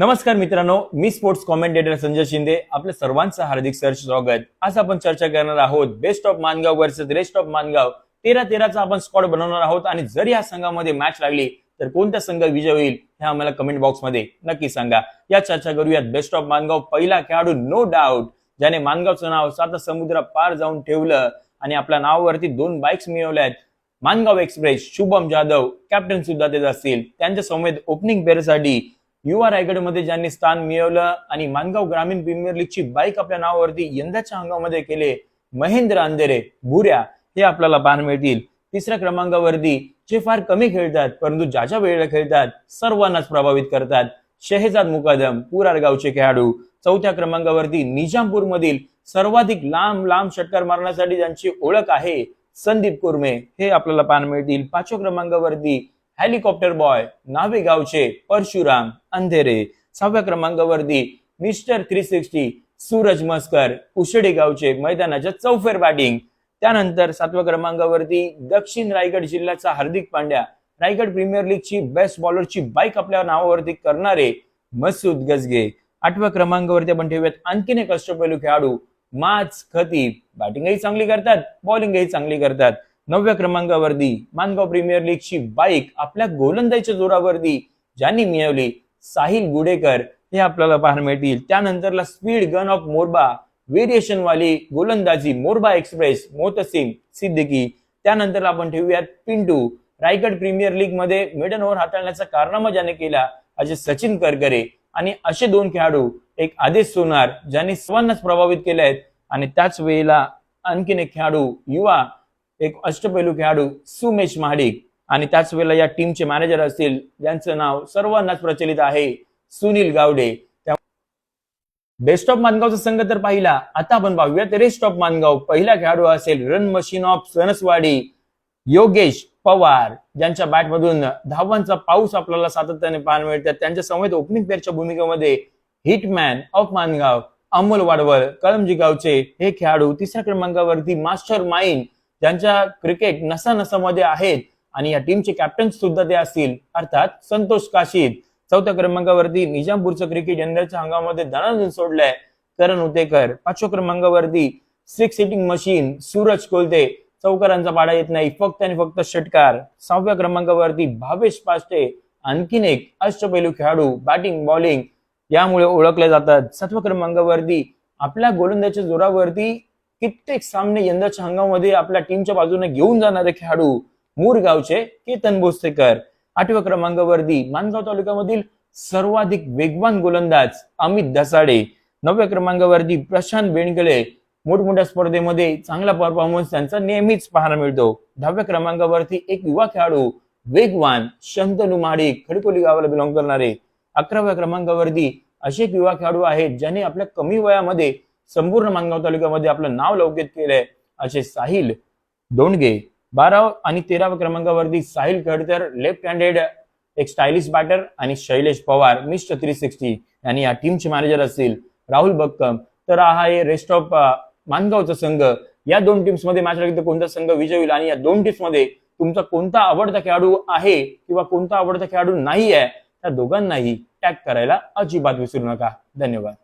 नमस्कार मित्रांनो मी स्पोर्ट्स कॉमेंटेटर संजय शिंदे. आपल्या सर्वांचं हार्दिक सर स्वागत. आज आपण चर्चा करणार आहोत best of Mangaon versus rest of Mangaon. तेरा तेराचा आपण स्कॉड बनवणार आहोत आणि जर या संघामध्ये मॅच लागली तर कोणत्या संघ विजय होईल हे आम्हाला कमेंट बॉक्समध्ये नक्की सांगा. या चर्चा करूयात बेस्ट ऑफ मानगाव पहिला खेळाडू नो डाऊट ज्याने मानगावचं नाव सात समुद्र पार जाऊन ठेवलं आणि आपल्या नावावरती दोन बाईक्स मिळवल्यात. मानगाव एक्सप्रेस शुभम जाधव कॅप्टन सुद्धा तेच असतील. त्यांच्या समेत ओपनिंग पेरसाठी युवा रायगडमध्ये ज्यांनी स्थान मिळवलं आणि मानगाव ग्रामीण प्रीमियर लीगची बाईक आपल्या नावावरती यंदाच्या हंगामध्ये केले महेंद्र अंधेरे भुऱ्या हे आपल्याला पाहायला मिळतील. तिसऱ्या क्रमांकावरती जे फार कमी खेळतात परंतु ज्या ज्या वेळेला खेळतात सर्वांनाच प्रभावित करतात. शहेजाद मुकादम पुरार गावचे खेळाडू. चौथ्या क्रमांकावरती निजामपूर मधील सर्वाधिक लांब लांब षटकार मारण्यासाठी ज्यांची ओळख आहे संदीप कुर्मे हे आपल्याला पाहायला मिळतील. पाचव्या क्रमांकावरती हेलिकॉप्टर बॉय नावे गावचे परशुराम अंधेरे. सहाव्या क्रमांकावरती mister three sixty Suraj Maskar Ushde गावचे मैदानाच्या चौफेर बॅटिंग. त्यानंतर सातव्या क्रमांकावरती दक्षिण रायगड जिल्ह्याचा हार्दिक पांड्या रायगड प्रीमियर लीगची बेस्ट बॉलरची बाईक आपल्या नावावरती करणारे मसूद गजगे. आठव्या क्रमांकावरती आपण ठेवूयात आणखीन एक अष्टपैलू खेळाडू माच खतीब. बॅटिंगही चांगली करतात बॉलिंगही चांगली करतात. नवव्या क्रमांकावरती मानगाव प्रीमियर लीगची बाईक आपल्या गोलंदाजीच्या जोरावरती ज्यांनी मिळवली साहिल गुडेकर हे आपल्याला पाहायला मिळतील. त्यानंतरला speed gun of Morba variation वाली गोलंदाजी मोरबा एक्सप्रेस मोहतसिम सिद्दीकी. त्यानंतर आपण ठेवूयात पिंटू. रायगड प्रीमियर लीगमध्ये मिडन ओव्हर हाताळण्याचा कारनामा ज्याने केला असे सचिन करकरे आणि असे दोन खेळाडू एक आदेश सोनार ज्यांनी सर्वांनाच प्रभावित केले आहेत आणि त्याच वेळेला आणखीन एक खेळाडू युवा एक अष्टपैलू खेळाडू सुमेश महाडिक. आणि त्याच वेळेला या टीमचे मॅनेजर असतील ज्यांचं नाव सर्वांनाच प्रचलित आहे सुनील गावडे. बेस्ट ऑफ मानगावचा संघ तर पाहिला. आता आपण पाहूयात रेस्ट ऑफ मानगाव. पहिला खेळाडू असेल run machine of Sanaswadi Yogesh Pawar. ज्यांच्या बॅटमधून धावांचा पाऊस आपल्याला सातत्याने पाहायला मिळतात त्यांच्या समवेत ओपनिंग प्लेअरच्या भूमिकेमध्ये हिटमॅन ऑफ मानगाव अमोल वाडवळ कळमजी गावचे हे खेळाडू तिसऱ्या क्रमांकावरती मास्टर माइंड ज्यांच्या क्रिकेट नसा नसामध्ये आहेत आणि या टीमचे कॅप्टन सुद्धा ते असतील. अर्थात संतोष काशीद चौथ्या क्रमांकावरती निजामपूरचं क्रिकेट यंदाच्या हंगामामध्ये दणानून सोडलंय. करण उतेकर पाचव्या क्रमांकावरती six hitting machine Suraj Kolte. चौकारांचा पाडा येत नाही फक्त आणि फक्त षटकार. सहाव्या क्रमांकावरती भावेश पाष्टे आणखीन एक अष्टपैलू खेळाडू बॅटिंग बॉलिंग यामुळे ओळखले जातात. सातव्या क्रमांकावरती आपल्या गोलंदाच्या जोरावरती कित्येक सामने यंदाच्या हंगामामध्ये आपल्या टीमच्या बाजूने घेऊन जाणारे खेळाडू मुरगावचे केतन भोसेकर. आठव्या क्रमांकावरती मानगाव तालुक्यामधील सर्वाधिक वेगवान गोलंदाज अमित धसाडे. नवव्या क्रमांकावरती प्रशांत बेणगळे मोठमोठ्या स्पर्धेमध्ये चांगला परफॉर्मन्स त्यांचा नेहमीच पाहायला मिळतो. दहाव्या क्रमांकावरती एक युवा खेळाडू वेगवान शंतनू माडी खडकोली गावाला बिलॉंग करणारे. अकराव्या क्रमांकावरती असे एक युवा खेळाडू आहेत ज्याने आपल्या कमी वयामध्ये संपूर्ण मानगाव तालुक्यामध्ये आपलं नाव लौकिक केलंय असे साहिल दोंडगे. बारा आणि तेराव्या क्रमांकावरती साहिल खडतर लेफ्ट हँडेड एक स्टायलिश बॅटर आणि Shailesh Pawar mister three sixty आणि या टीमचे मॅनेजर असतील राहुल बक्कम. तर हा आहे रेस्ट ऑफ मानगावचा संघ. या दोन टीम्समध्ये मॅच लागली तर कोणता संघ विजय होईल आणि या दोन टीम्समध्ये तुमचा कोणता आवडता खेळाडू आहे किंवा कोणता आवडता खेळाडू नाही आहे त्या दोघांनाही टॅग करायला अजिबात विसरू नका. धन्यवाद.